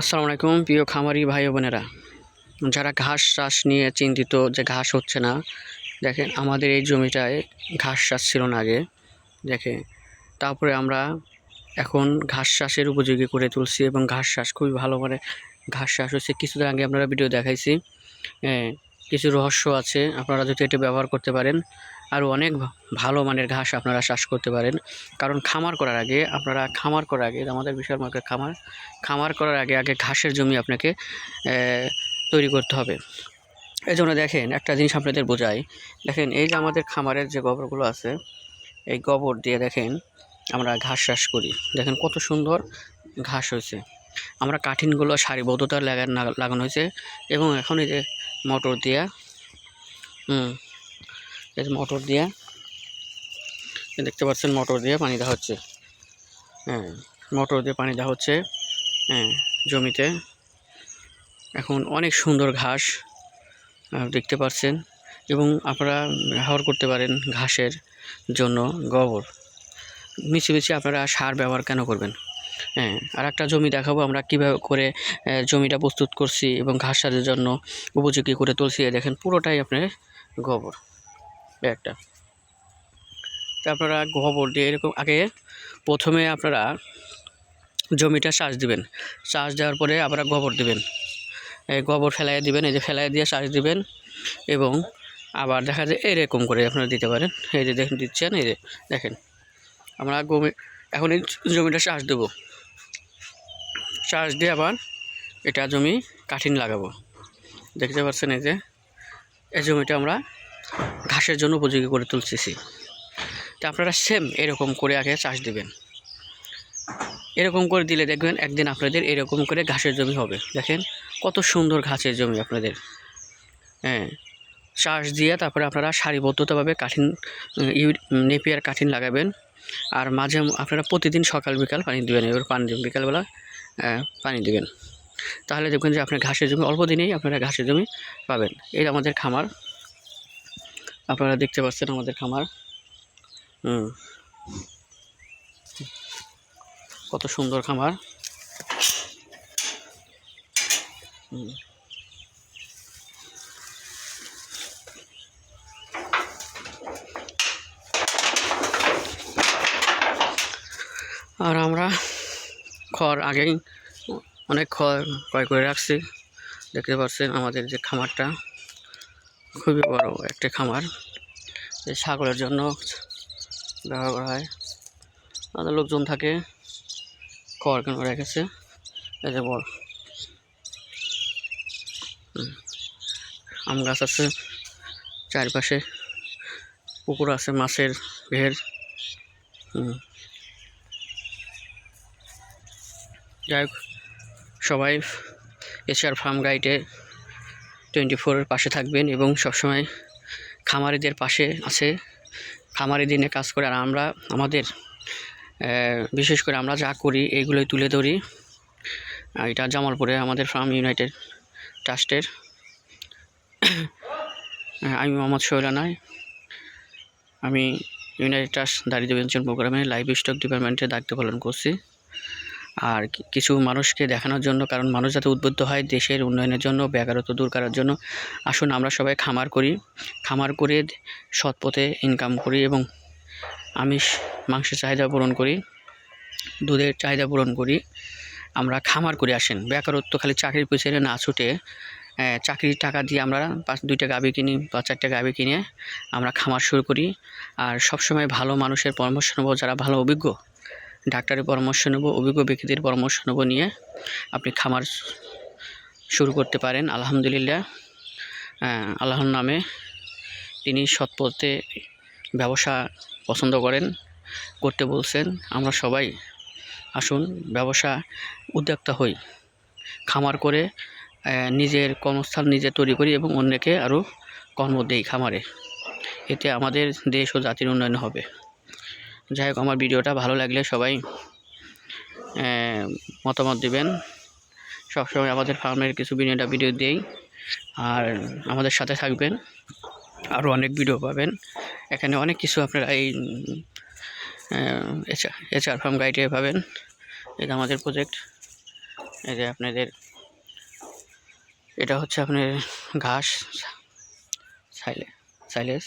আসসালামু আলাইকুম প্রিয় খামারি ভাই বোনেরা। যারা ঘাস চাষ নিয়ে চিন্তিত যে ঘাস হচ্ছে না দেখেন আমাদের এই জমিটায় ঘাস চাষ ছিল না আগে দেখে তারপরে আমরা এখন ঘাস চাষের উপযোগী করে তুলছি এবং ঘাস চাষ খুবই ভালো করে ঘাস চাষ হচ্ছে। কিছুদিন আগে আপনারা ভিডিও দেখাইছি হ্যাঁ, কিছু রহস্য আছে আপনারা যদি এটা ব্যবহার করতে পারেন। আরও অনেক ভালো মানের ঘাস আপনারা চাষ করতে পারেন। কারণ খামার করার আগে আপনারা খামার করার আগে আমাদের বিশাল মার্কেট খামার খামার করার আগে আগে ঘাসের জমি আপনাকে তৈরি করতে হবে। এই জন্য দেখেন, একটা জিনিস আপনাদের বোঝাই। দেখেন, এই যে আমাদের খামারের যে গোবরগুলো আছে, এই গোবর দিয়ে দেখেন, আমরা ঘাস চাষ করি। দেখেন কত সুন্দর ঘাস হয়েছে। আমরা কাঠিনগুলো সারিবদ্ধতা লাগান, লাগানো হয়েছে এবং এখন এই যে মোটর দিয়া, হুম যে মোটর দিয়ে। দেখতে পাচ্ছেন মোটর দিয়ে পানি দেওয়া হচ্ছে। হ্যাঁ মোটর দিয়ে পানি দেওয়া হচ্ছে হ্যাঁ জমিতে। এখন অনেক সুন্দর ঘাস দেখতে পাচ্ছেন। এবং আপনারা ব্যবহার করতে পারেন ঘাসের জন্য গোবর। মিশে মিশে আপনারা সার ব্যবহার কেন করবেন? হ্যাঁ আর একটা জমি দেখাবো আমরা কীভাবে করে জমিটা প্রস্তুত করছি এবং ঘাস সারের জন্য উপযোগী করে তুলছি। দেখেন পুরোটাই আপনার গোবর। একটা। আপনারা গোবর দিয়ে এরকম আগে প্রথমে আপনারা জমিটা চাষ দিবেন। চাষ দেওয়ার পরে আপনারা গোবর দিবেন। এই গোবর ফেলাই দিবেন, এই যে ফেলাই দিয়ে চাষ দিবেন এবং আবার দেখা যায় এরকম করে আপনারা দিতে পারেন। এই যে দেখেন, দিচ্ছেন, এই যে দেখেন। আমরা গমি এখন এই জমিটা চাষ দেবো। চাষ দিয়ে আবার এটা জমি কাঠিন লাগাবো। দেখতে পাচ্ছেন এই যে, এই জমিটা আমরা ঘাসের জন্য উপযোগী করে তুলতেছি তা আপনারা সেম এরকম করে আগে চাষ দিবেন। এরকম করে দিলে দেখবেন একদিন আপনাদের এরকম করে ঘাসের জমি হবে। দেখেন কত সুন্দর ঘাসের জমি আপনাদের। হ্যাঁ চাষ দিয়ে তারপরে আপনারা সারিবদ্ধতাভাবে কাঠিন নেপিয়ার কাঠিন লাগাবেন। আর মাঝে আপনারা প্রতিদিন সকাল, বিকাল পানি দেবেন। এবার পানি দেবেন, বিকালবেলা পানি দেবেন। তাহলে দেখবেন যে আপনার ঘাসের জমি, অল্প দিনেই আপনারা ঘাসের জমি পাবেন। এই আমাদের খামার। আপনারা দেখতে পাচ্ছেন আমাদের খামার। কত সুন্দর খামার। আর আমরা খড় আগেই অনেক খড় ক্রয় করে রাখছি। দেখতে পাচ্ছেন আমাদের যে খামারটা। খুবই বড় একটা খামার। এই ছাগলের জন্য ব্যবহার করা হয়। আমাদের লোকজন থাকে, খড় কেন রেখেছে। এই যে বড়। হুম। আম গাছ আছে চারপাশে। পুকুর আছে, মাছের হুম। যাই হোক, সবাই এশিয়ার ফার্ম গাইডে টোয়েন্টি ফোরের পাশে থাকবেন এবং সবসময় খামারিদের পাশে আছে। খামারি দিনে কাজ করে আর আমরা, আমাদের বিশেষ করে আমরা যা করি এইগুলোই তুলে ধরি। এটা জামালপুরে আমাদের ফার্ম ইউনাইটেড ট্রাস্টের। আমি মোহাম্মদ সোহেলানায় আমি ইউনাইটেড ট্রাস্ট দারিদ্র বিমোচন প্রোগ্রামে লাইভ স্টক ডিপার্টমেন্টে দায়িত্ব পালন করছি। আর কিছু মানুষকে দেখানোর জন্য, কারণ মানুষ যাতে উদ্বুদ্ধ হয় দেশের উন্নয়নের জন্য, বেকারত্ব দূর করার জন্য, আসুন আমরা সবাই খামার করি। খামার করে সৎ পথে ইনকাম করি এবং আমিষ, মাংসের চাহিদা পূরণ করি, দুধের চাহিদা পূরণ করি। আমরা খামার করে আসেন। বেকারত্ব খালি চাকরির পিছনে না ছুটে চাকরির টাকা দিয়ে আমরা পাঁচ দুইটা গাভি কিনি বা চারটে গাভি কিনে আমরা খামার শুরু করি। আর সবসময় ভালো মানুষের পরামর্শ নেব, যারা ভালো অভিজ্ঞ। ডাক্তারের পরামর্শ নেব, অভিজ্ঞ ব্যক্তিদের পরামর্শ নেব নিয়ে আপনি খামার শুরু করতে পারেন। আলহামদুলিল্লাহ আল্লাহর নামে তিনি সৎপথে ব্যবসা পছন্দ করেন, করতে বলছেন। আমরা সবাই আসুন, ব্যবসা উদ্যোক্তা হই, খামার করে নিজের কর্মস্থান নিজে তৈরি করি এবং অন্যকে আরও কর্ম দেই খামারে। এতে আমাদের দেশ ও জাতির উন্নয়ন হবে। যাই হোক, আমার ভিডিওটা ভালো লাগলে সবাই মতামত দিবেন। সবসময় আমাদের ফার্মের কিছু ভিডিওটা ভিডিও দিই আর আমাদের সাথে থাকবেন, আরও অনেক ভিডিও পাবেন। এখানে অনেক কিছু আপনারা এই এচআর ফার্ম গাইডে পাবেন। এটা আমাদের প্রজেক্ট। এই যে আপনাদের, এটা হচ্ছে আপনার ঘাস, সাইলে, সাইলেস।